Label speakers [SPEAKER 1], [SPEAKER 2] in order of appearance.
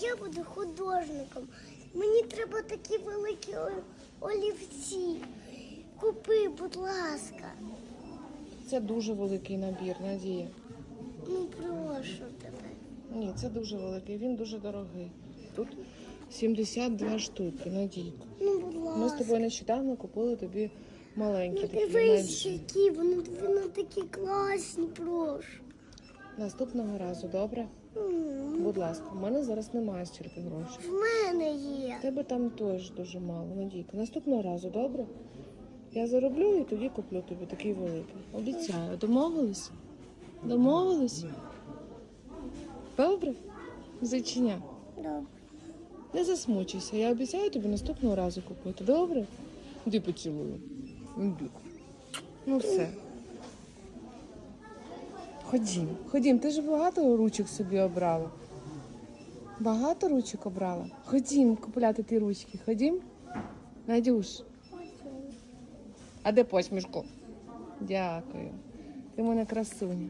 [SPEAKER 1] Я буду художником. Мені треба такі великі олівці. Купи, будь ласка.
[SPEAKER 2] Це дуже великий набір, Надія.
[SPEAKER 1] Ну прошу тебе.
[SPEAKER 2] Ні, це дуже великий, він дуже дорогий. Тут 72 штуки, Надійка.
[SPEAKER 1] Ну, будь ласка.
[SPEAKER 2] Ми з тобою нещодавно купили тобі маленькі,
[SPEAKER 1] Ну,
[SPEAKER 2] такі
[SPEAKER 1] дивись, які вони, вони такі класні, прошу.
[SPEAKER 2] Наступного разу, добре?
[SPEAKER 1] М,
[SPEAKER 2] Будь ласка, у мене зараз немає стільки грошей.
[SPEAKER 1] В мене є.
[SPEAKER 2] У тебе там теж дуже мало, Надійка. Наступного разу, добре? Я зароблю і тоді куплю тобі такий великий. Обіцяю. Домовились? Домовились? Добре? Зайчиня.
[SPEAKER 1] Добре.
[SPEAKER 2] Не засмучуйся. Я обіцяю тобі наступного разу купити. Добре? Іди поцілую. Іди. Ну все. Ходім, ходім, ти ж багато ручок собі обрала. Багато ручок обрала. Ходім купляти ті ручки. Ходім. Надюш. А де посмішку? Дякую. Ти мене красуня.